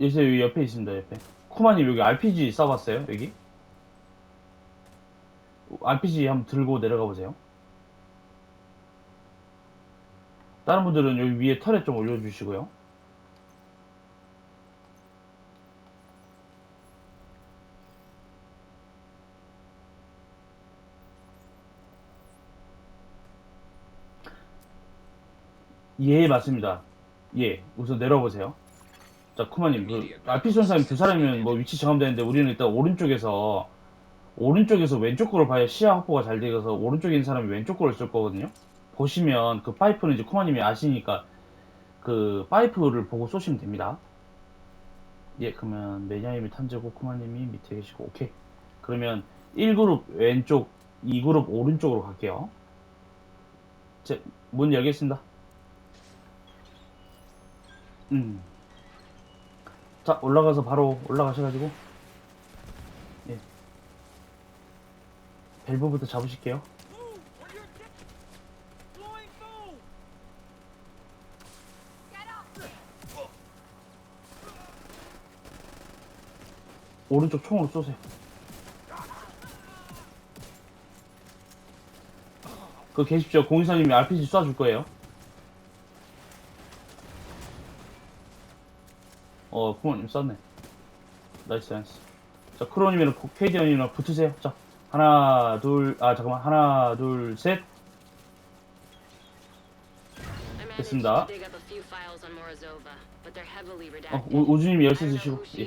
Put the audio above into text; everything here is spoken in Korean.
요새 여기 옆에 있습니다, 옆에. 쿠마님 여기 RPG 써봤어요, 여기? RPG 한번 들고 내려가 보세요. 다른 분들은 여기 위에 털에 좀 올려주시고요. 예, 맞습니다. 예, 우선 내려보세요. 자, 쿠마님, 그, 전사님 두 사람이면 뭐 위치 정함되는데 우리는 일단 오른쪽에서, 오른쪽에서 왼쪽 거를 봐야 시야 확보가 잘 되어서 오른쪽에 있는 사람이 왼쪽 거를 쓸 거거든요. 보시면 그 파이프는 이제 쿠마님이 아시니까 그 파이프를 보고 쏘시면 됩니다. 예, 그러면 매니아님이 탐지고 쿠마님이 밑에 계시고, 오케이. 그러면 1그룹 왼쪽, 2그룹 오른쪽으로 갈게요. 제, 문 열겠습니다. 음. 자, 올라가서 바로 올라가셔가지고. 예. 밸브부터 잡으실게요. 오른쪽 총으로 쏘세요. 그 계십시오. 공이사님이 RPG 쏴줄 거예요. 어, 쿠모님 쐈네. 나이스, 나이스. 자, 크로님이랑 케이디언이랑 붙으세요. 자, 하나, 둘, 아, 잠깐만. 하나, 둘, 셋. 됐습니다. 어, redacted. 우, 우주님이 I 열쇠 드시고. 예.